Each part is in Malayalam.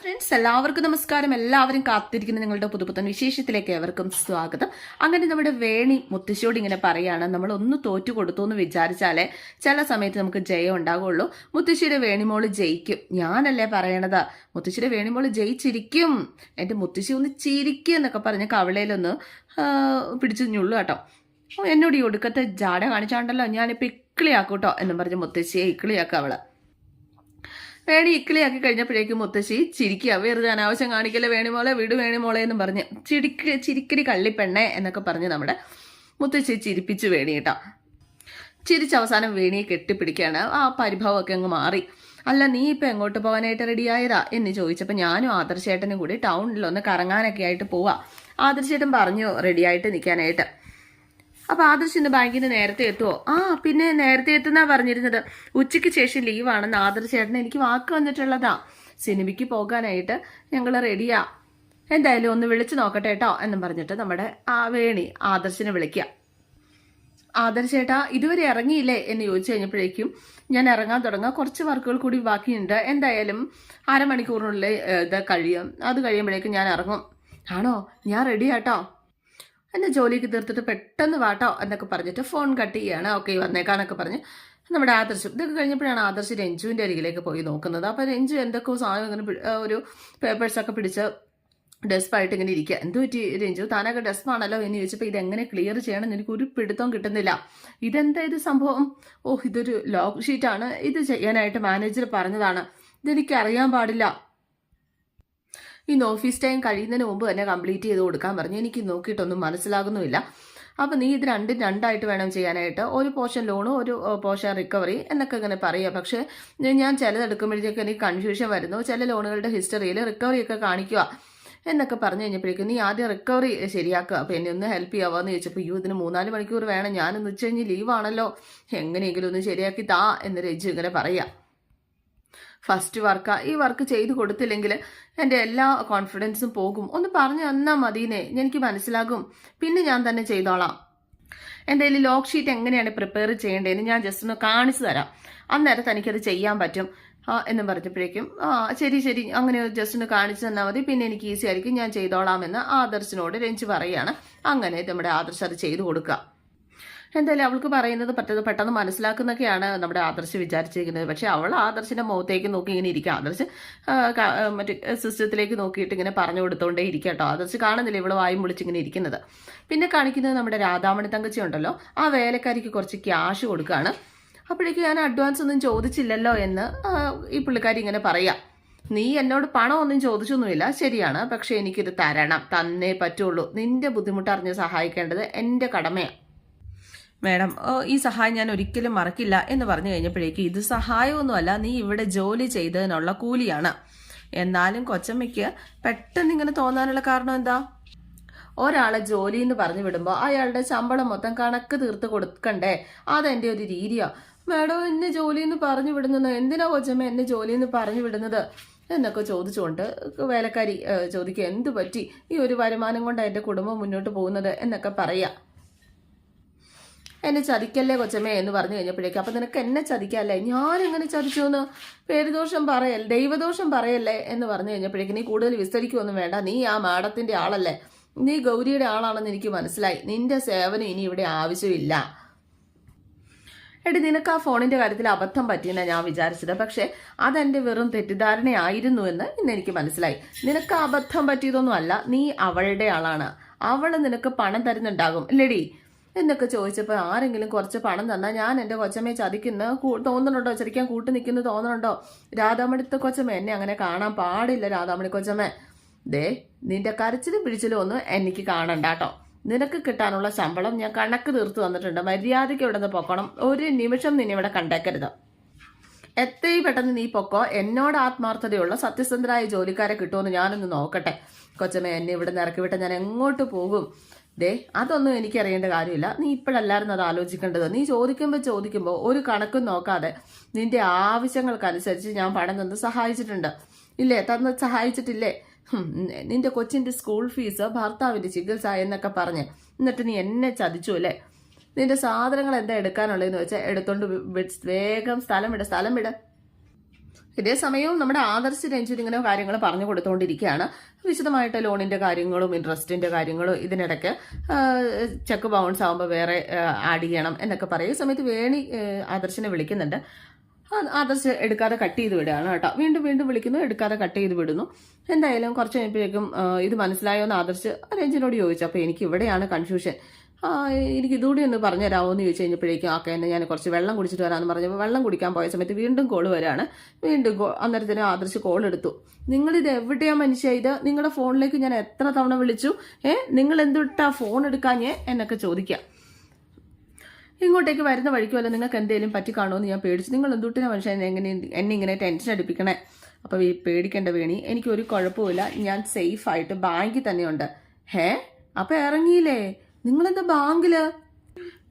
ഫ്രണ്ട്സ് എല്ലാവർക്കും നമസ്കാരം. എല്ലാവരും കാത്തിരിക്കുന്ന നിങ്ങളുടെ പുതുപുത്തൻ വിശേഷത്തിലേക്ക് ഏവർക്കും സ്വാഗതം. അങ്ങനെ നമ്മുടെ വേണി മുത്തശ്ശിയോട് ഇങ്ങനെ പറയാണ് നമ്മൾ ഒന്ന് തോറ്റു കൊടുത്തു എന്ന് വിചാരിച്ചാലേ ചില സമയത്ത് നമുക്ക് ജയം ഉണ്ടാകുള്ളൂ മുത്തശ്ശിയുടെ വേണിമോൾ ജയിക്കും. ഞാനല്ലേ പറയണത്? മുത്തശ്ശിയുടെ വേണിമോൾ ജയിച്ചിരിക്കും. എന്റെ മുത്തശ്ശി ഒന്ന് ചിരിക്കും എന്നൊക്കെ പറഞ്ഞ് കവളയിലൊന്ന് പിടിച്ചു ഞുള്ളു കേട്ടോ. എന്നോട് ഈ ഒടുക്കത്തെ ജാട കാണിച്ചാണ്ടല്ലോ? ഞാനിപ്പോൾ ഇക്കിളിയാക്കൂട്ടോ? എന്നും പറഞ്ഞ് മുത്തശ്ശിയെ ഇക്കിളിയാക്കുക അവൾ. വേണി ഇക്കിളിയാക്കി കഴിഞ്ഞപ്പോഴേക്കും മുത്തശ്ശി ചിരിക്കുക വെറുതെ അനാവശ്യം കാണിക്കല്ലേ വേണിമോളെ വീട് വേണിമോളെ എന്ന് പറഞ്ഞ് ചിരിക്ക് ചിരിക്കരി കള്ളിപ്പെണ്ണെ എന്നൊക്കെ പറഞ്ഞ് നമ്മുടെ മുത്തശ്ശി ചിരിപ്പിച്ചു വേണി കേട്ടോ. ചിരിച്ച അവസാനം വേണിയെ കെട്ടിപ്പിടിക്കുകയാണ് ആ പരിഭവമൊക്കെ അങ്ങ് മാറി. അല്ല നീ ഇപ്പം എങ്ങോട്ട് പോകാനായിട്ട് റെഡിയായതാ എന്ന് ചോദിച്ചപ്പോൾ ഞാനും ആദർശേട്ടനും കൂടി ടൗണിൽ ഒന്ന് കറങ്ങാനൊക്കെ ആയിട്ട് പോവാ. ആദർശേട്ടൻ പറഞ്ഞു റെഡിയായിട്ട് നിൽക്കാനായിട്ട് അപ്പൊ ആദർശ് ഇന്ന് ബാങ്കിന് നേരത്തെ എത്തുമോ ആ പിന്നെ നേരത്തെ എത്തുന്നാ പറഞ്ഞിരുന്നത്. ഉച്ചയ്ക്ക് ശേഷം ലീവാണെന്ന് ആദർശ് ചേട്ടന് എനിക്ക് വാക്ക് വന്നിട്ടുള്ളതാ. സിനിമയ്ക്ക് പോകാനായിട്ട് ഞങ്ങൾ റെഡിയാ. എന്തായാലും ഒന്ന് വിളിച്ചു നോക്കട്ടെ കേട്ടോ എന്നും പറഞ്ഞിട്ട് നമ്മുടെ ആ വേണി ആദർശിനെ വിളിക്കുക ആദർശേട്ടാ ഇതുവരെ ഇറങ്ങിയില്ലേ? എന്ന് ചോദിച്ചു കഴിഞ്ഞപ്പോഴേക്കും ഞാൻ ഇറങ്ങാൻ തുടങ്ങാം. കുറച്ച് വർക്കുകൾ കൂടി ബാക്കിയുണ്ട്. എന്തായാലും അരമണിക്കൂറിനുള്ളിൽ ഇത് കഴിയും. അത് കഴിയുമ്പോഴേക്കും ഞാൻ ഇറങ്ങും. ആണോ? ഞാൻ റെഡി ആട്ടോ എന്നെ ജോലിക്ക് തീർത്തിട്ട് പെട്ടെന്ന് വാട്ടോ എന്നൊക്കെ പറഞ്ഞിട്ട് ഫോൺ കട്ട് ചെയ്യാണ്. ഓക്കെ വന്നേക്കാന്നൊക്കെ പറഞ്ഞ്. നമ്മുടെ ആദർശം ഇതൊക്കെ കഴിഞ്ഞപ്പോഴാണ് ആദർശ് രഞ്ജുവിന്റെ അരികിലേക്ക് പോയി നോക്കുന്നത്. അപ്പോൾ രഞ്ജു എന്തൊക്കെ സാധനം ഇങ്ങനെ ഒരു പേപ്പേഴ്സൊക്കെ പിടിച്ച് ഡെസ്പായിട്ട് ഇങ്ങനെ ഇരിക്കുക എന്ത് പറ്റി രഞ്ജു? താനൊക്കെ ഡെസ്പാണല്ലോ എന്ന് ചോദിച്ചപ്പോൾ ഇതെങ്ങനെ ക്ലിയർ ചെയ്യണം എനിക്ക് ഒരു പിടുത്തവും കിട്ടുന്നില്ല. ഇതെന്താ ഇത് സംഭവം? ഓ ഇതൊരു ലോക്ക് ഷീറ്റാണ് ഇത് ചെയ്യാനായിട്ട് മാനേജർ പറഞ്ഞതാണ്. ഇതെനിക്ക് അറിയാൻ പാടില്ല. ഇന്ന് ഓഫീസ് ടൈം കഴിയുന്നതിന് മുമ്പ് തന്നെ കംപ്ലീറ്റ് ചെയ്ത് കൊടുക്കാൻ പറഞ്ഞു. എനിക്ക് നോക്കിയിട്ടൊന്നും മനസ്സിലാകുന്നുമില്ല. അപ്പോൾ നീ ഇത് രണ്ടും രണ്ടായിട്ട് വേണം ചെയ്യാനായിട്ട്. ഒരു പോർഷൻ ലോണും ഒരു പോർഷൻ റിക്കവറി എന്നൊക്കെ ഇങ്ങനെ പറയുക. പക്ഷേ ഞാൻ ചിലതെടുക്കുമ്പോഴത്തേക്ക് എനിക്ക് കൺഫ്യൂഷൻ വരുന്നു. ചില ലോണുകളുടെ ഹിസ്റ്ററിയിൽ റിക്കവറി ഒക്കെ കാണിക്കുക എന്നൊക്കെ പറഞ്ഞു കഴിഞ്ഞപ്പോഴേക്കും നീ ആദ്യം റിക്കവറി ശരിയാക്കുക. അപ്പോൾ എന്നെ ഒന്ന് ഹെൽപ്പ് ചെയ്യാവോ എന്ന് ചോദിച്ചപ്പോൾ അയ്യോ ഇതിന് മൂന്നാൽ മണിക്കൂർ വേണം. ഞാനൊന്ന് ഉച്ച കഴിഞ്ഞ് ലീവാണല്ലോ എങ്ങനെയെങ്കിലും ഒന്ന് ശരിയാക്കി താ എന്ന് രജു ഇങ്ങനെ പറയാം ഫസ്റ്റ് വർക്കാ. ഈ വർക്ക് ചെയ്തു കൊടുത്തില്ലെങ്കിൽ എന്റെ എല്ലാ കോൺഫിഡൻസും പോകും. ഒന്ന് പറഞ്ഞു തന്നാൽ മതിനെ എനിക്ക് മനസ്സിലാകും. പിന്നെ ഞാൻ തന്നെ ചെയ്തോളാം. എന്തായാലും ലോക്ക് ഷീറ്റ് എങ്ങനെയാണ് പ്രിപ്പയർ ചെയ്യേണ്ടതെന്ന് ഞാൻ ജസ്റ്റ് ഒന്ന് കാണിച്ചു തരാം. അന്നേരം തനിക്കത് ചെയ്യാൻ പറ്റും. എന്ന് പറഞ്ഞപ്പോഴേക്കും ആ ശരി ശരി അങ്ങനെ ജസ്റ്റ് ഒന്ന് കാണിച്ചു തന്നാൽ മതി. പിന്നെ എനിക്ക് ഈസി ആയിരിക്കും. ഞാൻ ചെയ്തോളാമെന്ന് ആദർശിനോട് രഞ്ജു പറയുകയാണ്. അങ്ങനെ നമ്മുടെ ആദർശ് അത് ചെയ്തു കൊടുക്കുക. എന്തായാലും അവൾക്ക് പറയുന്നത് പെട്ടെന്ന് പെട്ടെന്ന് മനസ്സിലാക്കുന്നൊക്കെയാണ് നമ്മുടെ ആദർശ് വിചാരിച്ചിരിക്കുന്നത്. പക്ഷേ അവൾ ആദർശിന്റെ മുഖത്തേക്ക് നോക്കി ഇങ്ങനെ ഇരിക്കുക. ആദർശ് മറ്റേ സിസ്റ്റത്തിലേക്ക് നോക്കിയിട്ട് ഇങ്ങനെ പറഞ്ഞു കൊടുത്തോണ്ടേ ഇരിക്കുക കേട്ടോ. ആദർശ് കാണുന്നില്ല ഇവൾ വായും വിളിച്ചിങ്ങനെ ഇരിക്കുന്നത്. പിന്നെ കാണിക്കുന്നത് നമ്മുടെ രാധാമണി തങ്കച്ചി ഉണ്ടല്ലോ. ആ വേലക്കാരിക്ക് കുറച്ച് ക്യാഷ് കൊടുക്കുകയാണ്. അപ്പോഴേക്ക് ഞാൻ അഡ്വാൻസ് ഒന്നും ചോദിച്ചില്ലല്ലോ എന്ന് ഈ പുള്ളിക്കാരി ഇങ്ങനെ പറയാം. നീ എന്നോട് പണം ഒന്നും ചോദിച്ചൊന്നുമില്ല. ശരിയാണ്. പക്ഷെ എനിക്കിത് തരണം. തന്നേ പറ്റുള്ളൂ. നിന്റെ ബുദ്ധിമുട്ട് അറിഞ്ഞ് സഹായിക്കേണ്ടത് എന്റെ കടമയാണ് മേഡം ഈ സഹായം ഞാൻ ഒരിക്കലും മറക്കില്ല എന്ന് പറഞ്ഞു കഴിഞ്ഞപ്പോഴേക്ക് ഇത് സഹായമൊന്നുമല്ല നീ ഇവിടെ ജോലി ചെയ്തതിനുള്ള കൂലിയാണ്. എന്നാലും കൊച്ചമ്മയ്ക്ക് പെട്ടെന്ന് ഇങ്ങനെ തോന്നാനുള്ള കാരണം എന്താ? ഒരാളെ ജോലി എന്ന് പറഞ്ഞു വിടുമ്പോൾ അയാളുടെ ശമ്പളം മൊത്തം കണക്ക് തീർത്ത് കൊടുക്കണ്ടേ? അതെന്റെ ഒരു രീതിയാ. മേഡം എന്നെ ജോലി എന്ന് പറഞ്ഞു വിടുന്നത്? എന്തിനാ കൊച്ചമ്മ എന്നെ ജോലി എന്ന് പറഞ്ഞു വിടുന്നത്? എന്നൊക്കെ ചോദിച്ചുകൊണ്ട് വേലക്കാരി ചോദിക്കുക എന്ത് പറ്റി? ഈ ഒരു വരുമാനം കൊണ്ട് എന്റെ കുടുംബം മുന്നോട്ട് പോകുന്നത്? എന്നൊക്കെ പറയാ. എന്നെ ചതിക്കല്ലേ കൊച്ചമ്മേ എന്ന് പറഞ്ഞു കഴിഞ്ഞപ്പോഴേക്കും. അപ്പം നിനക്ക് എന്നെ ചതിക്കല്ലേ? ഞാൻ എങ്ങനെ ചതിച്ചു എന്ന്? പേരുദോഷം പറയല്ലേ ദൈവദോഷം പറയല്ലേ എന്ന് പറഞ്ഞു കഴിഞ്ഞപ്പോഴേക്കും നീ കൂടുതൽ വിസ്തരിക്കുമൊന്നും വേണ്ട. നീ ആ മാഡത്തിന്റെ ആളല്ലേ. നീ ഗൗരിയുടെ ആളാണെന്ന് എനിക്ക് മനസ്സിലായി. നിന്റെ സേവനം ഇനി ഇവിടെ ആവശ്യമില്ല. എടി നിനക്ക് ആ ഫോണിന്റെ കാര്യത്തിൽ അബദ്ധം പറ്റിയെന്നാ ഞാൻ വിചാരിച്ചത്. പക്ഷെ അതെന്റെ വെറും തെറ്റിദ്ധാരണയായിരുന്നു എന്ന് ഇന്ന് എനിക്ക് മനസ്സിലായി. നിനക്ക് അബദ്ധം പറ്റിയതൊന്നും അല്ല. നീ അവളുടെ ആളാണ്. അവൾ നിനക്ക് പണം തരുന്നുണ്ടാകും. അല്ലേടി എന്നൊക്കെ ചോദിച്ചപ്പോൾ ആരെങ്കിലും കുറച്ച് പണം തന്നാൽ ഞാൻ എന്റെ കൊച്ചമ്മയെ ചതിക്കുന്ന തോന്നുന്നുണ്ടോ ചതിക്കാൻ കൂട്ടു നിൽക്കുന്നു തോന്നുന്നുണ്ടോ രാധാമണിത്ത കൊച്ചമ്മ എന്നെ അങ്ങനെ കാണാൻ പാടില്ല രാധാമണി കൊച്ചമ്മ. ദേ നിന്റെ കരച്ചിലും പിടിച്ചിലും ഒന്നും എനിക്ക് കാണണ്ട കേട്ടോ നിനക്ക് കിട്ടാനുള്ള ശമ്പളം ഞാൻ കണക്ക് തീർത്തു തന്നിട്ടുണ്ട്. മര്യാദയ്ക്ക് ഇവിടെ നിന്ന് പൊക്കണം. ഒരു നിമിഷം നിന്നെ ഇവിടെ കണ്ടേക്കരുത്. എത്രയും പെട്ടെന്ന് നീ പൊക്കോ. എന്നോട് ആത്മാർത്ഥതയുള്ള സത്യസന്ധരായ ജോലിക്കാരെ കിട്ടുമെന്ന് ഞാനൊന്ന് നോക്കട്ടെ. കൊച്ചമ്മ എന്നെ ഇവിടെ നിന്ന് ഇറക്കി വിട്ട ഞാൻ എങ്ങോട്ട് പോകും? ദേ അതൊന്നും എനിക്കറിയേണ്ട കാര്യമില്ല. നീ ഇപ്പോഴല്ലായിരുന്നു അത് ആലോചിക്കേണ്ടത്. നീ ചോദിക്കുമ്പോൾ ചോദിക്കുമ്പോൾ ഒരു കണക്കും നോക്കാതെ നിന്റെ ആവശ്യങ്ങൾക്കനുസരിച്ച് ഞാൻ പണം തന്ന് സഹായിച്ചിട്ടുണ്ട്. ഇല്ലേ? തന്ന് സഹായിച്ചിട്ടില്ലേ? നിന്റെ കൊച്ചിന്റെ സ്കൂൾ ഫീസ് ഭർത്താവിന്റെ ചികിത്സ എന്നൊക്കെ പറഞ്ഞ് എന്നിട്ട് നീ എന്നെ ചതിച്ചു അല്ലേ? നിന്റെ സാധനങ്ങൾ എന്താ എടുക്കാനുള്ളതെന്ന് വെച്ചാൽ എടുത്തോണ്ട് വേഗം സ്ഥലം വിട സ്ഥലം വിട. ഇതേ സമയവും നമ്മുടെ ആദർശ രഞ്ജിത് ഇങ്ങനെ കാര്യങ്ങൾ പറഞ്ഞു കൊടുത്തുകൊണ്ടിരിക്കുകയാണ് വിശദമായിട്ട് ലോണിന്റെ കാര്യങ്ങളും ഇൻട്രസ്റ്റിന്റെ കാര്യങ്ങളും ഇതിനിടയ്ക്ക് ചെക്ക് ബൗൺസ് ആകുമ്പോൾ വേറെ ആഡ് ചെയ്യണം എന്നൊക്കെ പറയും. ഈ സമയത്ത് വേണി ആദർശനെ വിളിക്കുന്നുണ്ട്. ആദർശ് എടുക്കാതെ കട്ട് ചെയ്ത് വിടുകയാണ് കേട്ടോ. വീണ്ടും വീണ്ടും വിളിക്കുന്നു എടുക്കാതെ കട്ട് ചെയ്ത് വിടുന്നു. എന്തായാലും കുറച്ച് കഴിഞ്ഞപ്പോഴേക്കും ഇത് മനസ്സിലായോ എന്ന് ആദർശ് രഞ്ജിനോട് ചോദിച്ചു. അപ്പോൾ എനിക്ക് ഇവിടെയാണ് കൺഫ്യൂഷൻ എനിക്ക് ഇതുകൂടി ഒന്ന് പറഞ്ഞു തരാമോ എന്ന് ചോദിച്ചു കഴിഞ്ഞപ്പോഴേക്കും ഓക്കെ എന്നെ ഞാൻ കുറച്ച് വെള്ളം കുടിച്ചിട്ട് വരാമെന്ന് പറഞ്ഞപ്പോൾ വെള്ളം കുടിക്കാൻ പോയ സമയത്ത് വീണ്ടും കോൾ വരാണ്. വീണ്ടും അന്നേരത്തിന് ആദർശ് കോൾ എടുത്തു. നിങ്ങളിത് എവിടെയാ മനുഷ്യ ഇത്? നിങ്ങളുടെ ഫോണിലേക്ക് ഞാൻ എത്ര തവണ വിളിച്ചു? ഏ നിങ്ങൾ എന്തുട്ടാ ഫോൺ എടുക്കാഞ്ഞേ? എന്നൊക്കെ ചോദിക്കാം. ഇങ്ങോട്ടേക്ക് വരുന്ന വഴിക്ക് അല്ല നിങ്ങൾക്ക് എന്തെങ്കിലും പറ്റി കാണുമെന്ന് ഞാൻ പേടിച്ചു. നിങ്ങൾ എന്തുട്ടിനെ മനുഷ്യൻ എങ്ങനെ എന്നെ ഇങ്ങനെ ടെൻഷൻ അടിപ്പിക്കണേ? അപ്പോൾ ഈ പേടിക്കേണ്ട വേണി എനിക്കൊരു കുഴപ്പമില്ല ഞാൻ സേഫ് ആയിട്ട് ബാങ്കിൽ തന്നെയുണ്ട്. ഹേ അപ്പോൾ ഇറങ്ങിയില്ലേ? നിങ്ങളെന്താ ബാങ്കിൽ?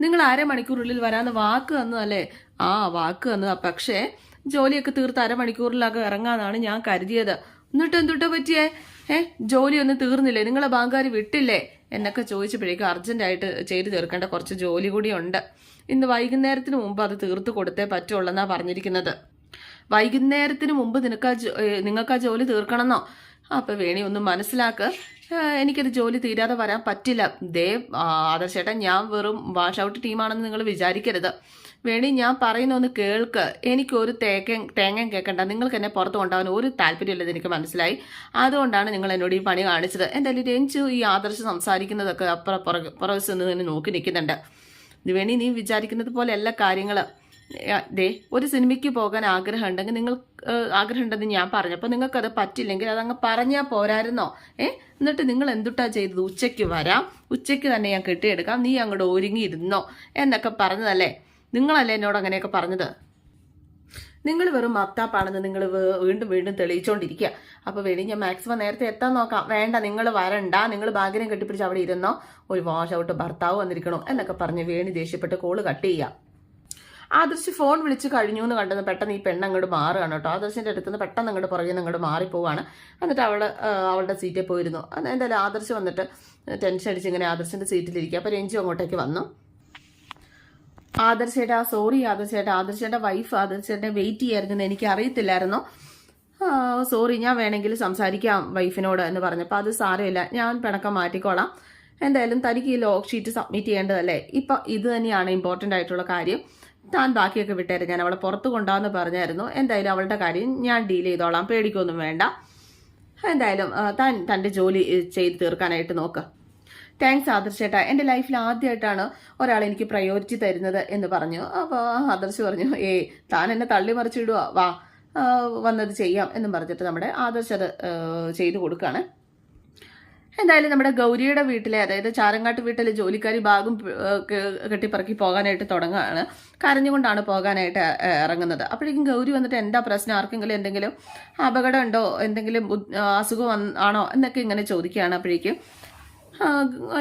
നിങ്ങൾ അരമണിക്കൂറിനുള്ളിൽ വരാന്ന് വാക്ക് തന്നതല്ലേ? ആ വാക്ക് തന്നതാ. പക്ഷേ ജോലിയൊക്കെ തീർത്ത് അരമണിക്കൂറിലൊക്കെ ഇറങ്ങാന്നാണ് ഞാൻ കരുതിയത്. എന്നിട്ട് എന്തുട്ടോ പറ്റിയേ? ഏ ജോലിയൊന്നും തീർന്നില്ലേ? നിങ്ങളെ ബാങ്കുകാർ വിട്ടില്ലേ? എന്നൊക്കെ ചോദിച്ചപ്പോഴേക്കും അർജന്റായിട്ട് ചെയ്തു തീർക്കേണ്ട കുറച്ച് ജോലി കൂടി ഉണ്ട്. ഇന്ന് വൈകുന്നേരത്തിന് മുമ്പ് അത് തീർത്ത് കൊടുത്തേ പറ്റുള്ളൂ പറഞ്ഞിരിക്കുന്നത്. വൈകുന്നേരത്തിന് മുമ്പ് നിനക്ക് നിങ്ങൾക്ക് ആ ജോലി തീർക്കണമെന്നോ? അപ്പൊ വേണി ഒന്ന് മനസ്സിലാക്ക്. ആ, എനിക്കത് ജോലി തീരാതെ വരാൻ പറ്റില്ല. ദേ ആദർശേട്ടാ ഞാൻ വെറും വാഷ് ഔട്ട് ടീമാണെന്ന് നിങ്ങൾ വിചാരിക്കരുത്. വേണി ഞാൻ പറയുന്ന ഒന്ന് കേൾക്ക്. എനിക്കൊരു തേക്കൻ തേങ്ങ കേൾക്കണ്ട നിങ്ങൾക്ക് എന്നെ പുറത്ത് കൊണ്ടാവാൻ ഒരു താല്പര്യമില്ലെന്ന് എനിക്ക് മനസ്സിലായി. അതുകൊണ്ടാണ് നിങ്ങൾ എന്നോട് ഈ പണി കാണിച്ചത്. എന്തായാലും രഞ്ജു ഈ ആദർശം സംസാരിക്കുന്നതൊക്കെ അപ്പുറം പുറകെ പുറകെ നിന്ന് നോക്കി നിൽക്കുന്നുണ്ട്. വേണി നീ വിചാരിക്കുന്നത് എല്ലാ കാര്യങ്ങൾ ദേ ഒരു സിനിമയ്ക്ക് പോകാൻ ആഗ്രഹം ഉണ്ടെങ്കിൽ നിങ്ങൾ ആഗ്രഹം ഉണ്ടെന്ന് ഞാൻ പറഞ്ഞു. അപ്പോൾ നിങ്ങൾക്കത് പറ്റില്ലെങ്കിൽ അതങ്ങ് പറഞ്ഞാൽ പോരായിരുന്നോ? ഏ എന്നിട്ട് നിങ്ങൾ എന്തുട്ടാ ചെയ്തത്? ഉച്ചയ്ക്ക് വരാം. ഉച്ചയ്ക്ക് തന്നെ ഞാൻ കെട്ടിയെടുക്കാം. നീ അങ്ങോട്ട് ഒരുങ്ങിയിരുന്നോ? എന്നൊക്കെ പറഞ്ഞതല്ലേ? നിങ്ങളല്ലേ എന്നോട് അങ്ങനെയൊക്കെ പറഞ്ഞത്? നിങ്ങൾ വെറും മത്താപ്പാണെന്ന് നിങ്ങൾ വീണ്ടും വീണ്ടും തെളിയിച്ചുകൊണ്ടിരിക്കുക അപ്പോൾ വേണി ഞാൻ മാക്സിമം നേരത്തെ എത്താൻ നോക്കാം. വേണ്ട നിങ്ങൾ വരണ്ട. നിങ്ങൾ ഭാഗ്യം കെട്ടിപ്പിടിച്ച് അവിടെ ഇരുന്നോ? ഒരു വാഷ് ഔട്ട് ഭർത്താവ് വന്നിരിക്കണോ? എന്നൊക്കെ പറഞ്ഞ് വേണി ദേഷ്യപ്പെട്ട് കോൾ കട്ട് ചെയ്യുക ആദർശ് ഫോൺ വിളിച്ച് കഴിഞ്ഞു എന്ന് കണ്ടെന്ന് പെട്ടെന്ന് ഈ പെണ്ണ് അങ്ങോട്ട് മാറുകയാണ് കേട്ടോ. ആദർശിന്റെ അടുത്ത് നിന്ന് പെട്ടെന്ന് അങ്ങോട്ട് പുറകിൽ നിന്ന് അങ്ങോട്ട് മാറിപ്പോവാണ്. എന്നിട്ട് അവൾ അവളുടെ സീറ്റിൽ പോയിരുന്നു. എന്തായാലും ആദർശ് വന്നിട്ട് ടെൻഷൻ അടിച്ച് ഇങ്ങനെ ആദർശിന്റെ സീറ്റിലിരിക്കുക. അപ്പോൾ രഞ്ജു അങ്ങോട്ടേക്ക് വന്നു. ആദർശേട്ടാ സോറി ആദർശേട്ടാ. ആദർശേട്ട വൈഫ് ആദർശേട്ടനെ വെയിറ്റ് ചെയ്യായിരുന്നു എനിക്ക് അറിയത്തില്ലായിരുന്നു സോറി ഞാൻ വേണമെങ്കിൽ സംസാരിക്കാം വൈഫിനോട് എന്ന് പറഞ്ഞപ്പോൾ അത് സാരമില്ല. ഞാൻ പിണക്കം മാറ്റിക്കോളാം. എന്തായാലും തനിക്ക് ഈ ലോക്ക് ഷീറ്റ് സബ്മിറ്റ് ചെയ്യേണ്ടതല്ലേ? ഇപ്പൊ ഇത് തന്നെയാണ് ഇമ്പോർട്ടന്റ് ആയിട്ടുള്ള കാര്യം. താൻ ബാക്കിയൊക്കെ വിട്ടേര്. ഞാൻ അവളെ പുറത്ത് കൊണ്ടാന്ന് പറഞ്ഞായിരുന്നു. എന്തായാലും അവളുടെ കാര്യം ഞാൻ ഡീൽ ചെയ്തോളാം. പേടിക്കൊന്നും വേണ്ട. എന്തായാലും താൻ തന്റെ ജോലി ചെയ്ത് തീർക്കാനായിട്ട് നോക്ക്. താങ്ക്സ് ആദർശ് ചേട്ടാ. എന്റെ ലൈഫിൽ ആദ്യമായിട്ടാണ് ഒരാൾ എനിക്ക് പ്രയോറിറ്റി തരുന്നത് എന്ന് പറഞ്ഞു. അപ്പോൾ ആദർശ് പറഞ്ഞു ഏയ് താൻ എന്നെ തള്ളി മറിച്ചിടുക വാ വന്നത് ചെയ്യാം എന്നും പറഞ്ഞിട്ട് നമ്മുടെ ആദർശ് അത് ചെയ്തു കൊടുക്കുകയാണ് എന്തായാലും നമ്മുടെ ഗൗരിയുടെ വീട്ടിലെ അതായത് ചാരങ്ങാട്ട് വീട്ടിലെ ജോലിക്കാരി ഭാഗം കെട്ടിപ്പറക്കി പോകാനായിട്ട് തുടങ്ങുകയാണ്. കരഞ്ഞുകൊണ്ടാണ് പോകാനായിട്ട് ഇറങ്ങുന്നത്. അപ്പോഴേക്കും ഗൗരി വന്നിട്ട് എന്താ പ്രശ്നം? ആർക്കെങ്കിലും എന്തെങ്കിലും അപകടം ഉണ്ടോ? എന്തെങ്കിലും അസുഖം ആണോ? എന്നൊക്കെ ഇങ്ങനെ ചോദിക്കുകയാണ് അപ്പോഴേക്കും.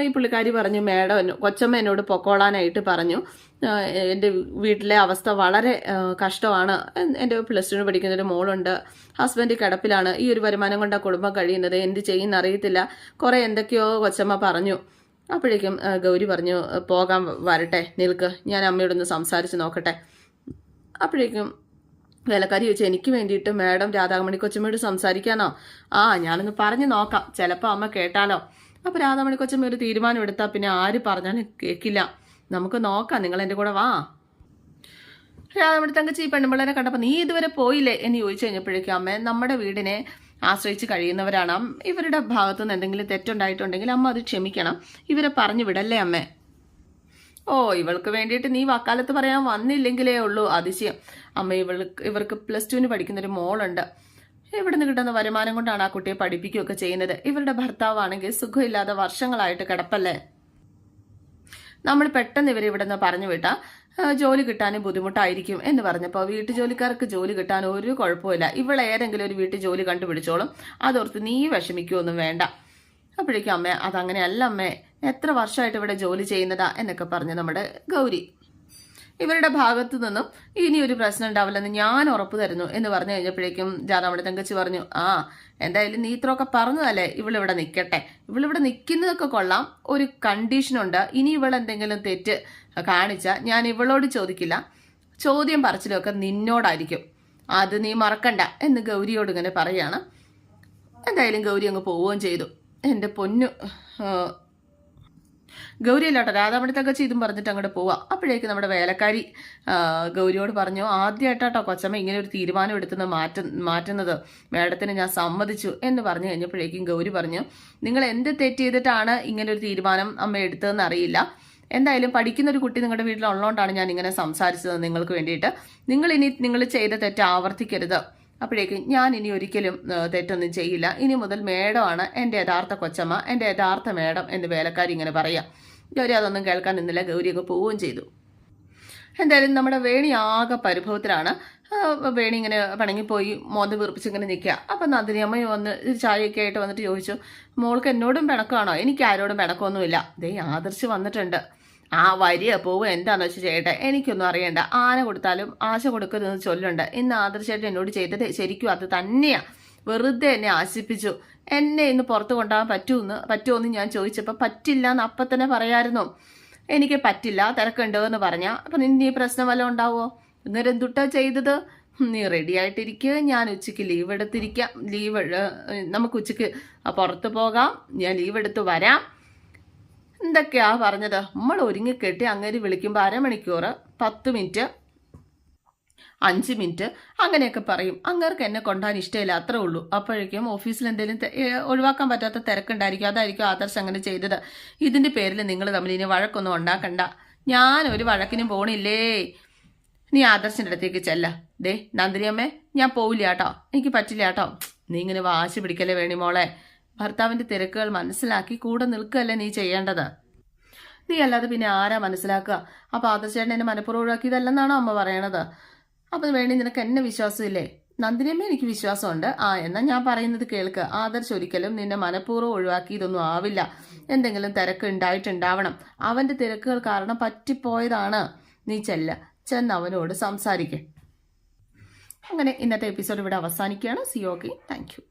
ഈ പുള്ളിക്കാരി പറഞ്ഞു മേഡം കൊച്ചമ്മ എന്നോട് പൊക്കോളാനായിട്ട് പറഞ്ഞു. എന്റെ വീട്ടിലെ അവസ്ഥ വളരെ കഷ്ടമാണ്. എന്റെ പ്ലസ് ടുവിന് പഠിക്കുന്ന ഒരു മോളുണ്ട്. ഹസ്ബൻഡ് കിടപ്പിലാണ്. ഈ ഒരു വരുമാനം കൊണ്ട് കുടുംബം കഴിയുന്നത്? എന്ത് ചെയ്യുന്ന അറിയത്തില്ല. കുറേ എന്തൊക്കെയോ കൊച്ചമ്മ പറഞ്ഞു. അപ്പോഴേക്കും ഗൗരി പറഞ്ഞു പോകാൻ വരട്ടെ നിൽക്ക്. ഞാൻ അമ്മയോടൊന്ന് സംസാരിച്ച് നോക്കട്ടെ. അപ്പോഴേക്കും വേലക്കാരി ചോദിച്ചു എനിക്ക് വേണ്ടിയിട്ട് മാഡം രാധാമണി കൊച്ചമ്മയോട് സംസാരിക്കാനോ? ആ ഞാനൊന്ന് പറഞ്ഞു നോക്കാം. ചിലപ്പോൾ അമ്മ കേട്ടാലോ. അപ്പോൾ രാധാമണി കൊച്ചമ്മ ഒരു തീരുമാനം എടുത്താൽ പിന്നെ ആര് പറഞ്ഞാലും കേൾക്കില്ല നമുക്ക് നോക്കാം. നിങ്ങൾ എന്റെ കൂടെ വാ. രാധാമണി തങ്കച്ചി ഈ പെണ്ണുമ്പിള്ളേനെ കണ്ടപ്പോൾ നീ ഇതുവരെ പോയില്ലേ എന്ന് ചോദിച്ചു കഴിഞ്ഞപ്പോഴേക്കും അമ്മ നമ്മുടെ വീടിനെ ആശ്രയിച്ച് കഴിയുന്നവരാണ്. ഇവരുടെ ഭാഗത്തു നിന്ന് എന്തെങ്കിലും തെറ്റുണ്ടായിട്ടുണ്ടെങ്കിൽ അമ്മ അത് ക്ഷമിക്കണം. ഇവരെ പറഞ്ഞു വിടല്ലേ അമ്മേ? ഓ ഇവൾക്ക് വേണ്ടിയിട്ട് നീ വക്കാലത്ത് പറയാൻ വന്നില്ലെങ്കിലേ ഉള്ളൂ. അതിശയം. അമ്മ ഇവൾക്ക് ഇവർക്ക് പ്ലസ് ടുവിന് പഠിക്കുന്നൊരു മോളുണ്ട്. ഇവിടുന്ന് കിട്ടുന്ന വരുമാനം കൊണ്ടാണ് ആ കുട്ടിയെ പഠിപ്പിക്കുകയൊക്കെ ചെയ്യുന്നത്? ഇവരുടെ ഭർത്താവാണെങ്കിൽ സുഖമില്ലാതെ വർഷങ്ങളായിട്ട് കിടപ്പല്ലേ? നമ്മൾ പെട്ടെന്ന് ഇവരെ നിന്ന് പറഞ്ഞു വിട്ടാ ജോലി കിട്ടാനും ബുദ്ധിമുട്ടായിരിക്കും എന്ന് പറഞ്ഞപ്പോൾ വീട്ടു ജോലിക്കാർക്ക് ജോലി കിട്ടാൻ ഒരു കുഴപ്പമില്ല ഇവിടെ ഏതെങ്കിലും ഒരു വീട്ടു ജോലി കണ്ടുപിടിച്ചോളും. അതോർത്ത് നീ വിഷമിക്കുകയൊന്നും വേണ്ട. അപ്പോഴേക്കും അമ്മേ അതങ്ങനെയല്ല അമ്മേ എത്ര വർഷമായിട്ട് ഇവിടെ ജോലി ചെയ്യുന്നതാ എന്നൊക്കെ പറഞ്ഞു നമ്മുടെ ഗൗരി ഇവരുടെ ഭാഗത്ത് നിന്നും ഇനി ഒരു പ്രശ്നം ഉണ്ടാവില്ലെന്ന് ഞാൻ ഉറപ്പ് തരുന്നു എന്ന് പറഞ്ഞു കഴിഞ്ഞപ്പോഴേക്കും ജാതാമണി തങ്കച്ചി പറഞ്ഞു ആ എന്തായാലും നീ ഇത്രയൊക്കെ പറഞ്ഞതല്ലേ ഇവളിവിടെ നിൽക്കട്ടെ ഇവളിവിടെ നിൽക്കുന്നതൊക്കെ കൊള്ളാം. ഒരു കണ്ടീഷനുണ്ട് ഇനി ഇവൾ എന്തെങ്കിലും തെറ്റ് കാണിച്ചാൽ ഞാൻ ഇവളോട് ചോദിക്കില്ല. ചോദ്യം പറച്ചിലൊക്കെ നിന്നോടായിരിക്കും. അത് നീ മറക്കണ്ട എന്ന് ഗൗരിയോട് ഇങ്ങനെ പറയാണ്. എന്തായാലും ഗൗരി അങ്ങ് പോവുകയും ചെയ്തു. എന്റെ പൊന്നു ആ, ഗൗരി അല്ലാട്ടോ രാധാമണിത്തക്കച്ചി ഇതും പറഞ്ഞിട്ട് അങ്ങോട്ട് പോവാം. അപ്പോഴേക്ക് നമ്മുടെ വേലക്കാരി ഗൗരിയോട് പറഞ്ഞു ആദ്യമായിട്ടാട്ടോ കൊച്ചമ്മ ഇങ്ങനെ ഒരു തീരുമാനം എടുത്തുന്ന മാറ്റ മാറ്റുന്നത്. മേഡത്തിന് ഞാൻ സമ്മതിച്ചു. എന്ന് പറഞ്ഞു കഴിഞ്ഞപ്പോഴേക്കും ഗൗരി പറഞ്ഞു നിങ്ങൾ എന്ത് തെറ്റ് ചെയ്തിട്ടാണ് ഇങ്ങനെ ഒരു തീരുമാനം അമ്മ എടുത്തതെന്ന് അറിയില്ല. എന്തായാലും പഠിക്കുന്ന ഒരു കുട്ടി നിങ്ങളുടെ വീട്ടിൽ വീട്ടിലുള്ളതുകൊണ്ടാണ് ഞാൻ ഇങ്ങനെ സംസാരിച്ചത് നിങ്ങൾക്ക് വേണ്ടിയിട്ട്. നിങ്ങൾ ഇനി നിങ്ങൾ ചെയ്ത തെറ്റ് ആവർത്തിക്കരുത്. അപ്പോഴേക്കും ഞാൻ ഇനി ഒരിക്കലും തെറ്റൊന്നും ചെയ്യില്ല. ഇനി മുതൽ മേഡമാണ് എന്റെ യഥാർത്ഥ കൊച്ചമ്മ എന്റെ യഥാർത്ഥ മേഡം എന്ന് വേലക്കാരി ഇങ്ങനെ പറയാം. ഗൗരി അതൊന്നും കേൾക്കാൻ നിന്നില്ല. ഗൗരിയൊക്കെ പോവുകയും ചെയ്തു. എന്തായാലും നമ്മുടെ വേണി ആകെ പരിഭവത്തിലാണ്. വേണി ഇങ്ങനെ പിണങ്ങിപ്പോയി മോന്ത് വീർപ്പിച്ച് ഇങ്ങനെ നിൽക്കുക അപ്പം നന്ദിനി അമ്മ വന്ന് ചായയൊക്കെ ആയിട്ട് വന്നിട്ട് ചോദിച്ചു മോൾക്ക് എന്നോടും പിണക്കമാണോ? എനിക്ക് ആരോടും പിണക്കമൊന്നുമില്ല. ദേ ആദർശ് വന്നിട്ടുണ്ട്. ആ വരിക പോവുക എന്താണെന്ന് വെച്ചാൽ ചേട്ടാ എനിക്കൊന്നും അറിയണ്ട. ആന കൊടുത്താലും ആശ കൊടുക്കരുതെന്ന് ചൊല്ലുണ്ട്. ഇന്ന് ആദർശേട്ടൻ എന്നോട് ചെയ്തത് ശരിക്കും അത് തന്നെയാ. വെറുതെ എന്നെ ആശിപ്പിച്ചു. എന്നെ ഇന്ന് പുറത്ത് കൊണ്ടുപോകാൻ പറ്റുമെന്ന് പറ്റുമെന്ന് ഞാൻ ചോദിച്ചപ്പോൾ പറ്റില്ല എന്ന് അപ്പം തന്നെ പറയായിരുന്നു. എനിക്ക് പറ്റില്ല തിരക്കുണ്ടോ എന്ന് പറഞ്ഞാൽ അപ്പം നിന്റെ ഈ പ്രശ്നം വല്ലതും ഉണ്ടാവുമോ ഇന്നേരം എന്തുട്ടാ ചെയ്തത്? നീ റെഡി ആയിട്ടിരിക്കുക ഞാൻ ഉച്ചയ്ക്ക് ലീവ് എടുത്തിരിക്കാം. ലീവ് നമുക്ക് ഉച്ചയ്ക്ക് പുറത്ത് പോകാം. ഞാൻ ലീവ് എടുത്ത് വരാം. എന്തൊക്കെയാ പറഞ്ഞത്? നമ്മൾ ഒരുങ്ങി കെട്ടി അങ്ങേരി വിളിക്കുമ്പോൾ അരമണിക്കൂർ പത്ത് മിനിറ്റ് അഞ്ച് മിനിറ്റ് അങ്ങനെയൊക്കെ പറയും. അങ്ങേർക്ക് എന്നെ കൊണ്ടാൻ ഇഷ്ടമില്ല അത്രേ ഉള്ളൂ. അപ്പോഴേക്കും ഓഫീസിൽ എന്തെങ്കിലും ഒഴിവാക്കാൻ പറ്റാത്ത തിരക്കുണ്ടായിരിക്കും. അതായിരിക്കും ആദർശ് അങ്ങനെ ചെയ്തത്. ഇതിന്റെ പേരിൽ നിങ്ങൾ തമ്മിൽ ഇനി വഴക്കൊന്നും ഉണ്ടാക്കണ്ട. ഞാൻ ഒരു വഴക്കിനും പോണില്ലേ? നീ ആദർശിന്റെ അടുത്തേക്ക് ചെല്ല. ദേ നന്ദിനിയമ്മേ ഞാൻ പോവില്ല കേട്ടോ. എനിക്ക് പറ്റില്ല കേട്ടോ. നീ ഇങ്ങനെ വാശി പിടിക്കല്ലേ വേണി മോളെ? ഭർത്താവിന്റെ തിരക്കുകൾ മനസ്സിലാക്കി കൂടെ നിൽക്കുകയല്ലേ നീ ചെയ്യേണ്ടത്? നീ അല്ലാതെ പിന്നെ ആരാ മനസ്സിലാക്കുക? ആ പാദശേട്ടൻ എന്നെ മനഃപൂർവം അമ്മ പറയണത്? അപ്പൊ വേണ്ടി നിനക്ക് എന്നെ വിശ്വാസമില്ലേ? നന്ദിനിയമ്മ എനിക്ക് വിശ്വാസമുണ്ട്. ആ എന്നാ ഞാൻ പറയുന്നത് കേൾക്ക്. ആദർശ് ഒരിക്കലും നിന്നെ മനഃപൂർവം ഒഴിവാക്കിയതൊന്നും ആവില്ല. എന്തെങ്കിലും തിരക്ക് ഉണ്ടായിട്ടുണ്ടാവണം. അവന്റെ തിരക്കുകൾ കാരണം പറ്റിപ്പോയതാണ്. നീ ചെല്ല. ചെന്ന് അവനോട് സംസാരിക്കേ. അങ്ങനെ ഇന്നത്തെ എപ്പിസോഡ് ഇവിടെ അവസാനിക്കുകയാണ്. C okay thank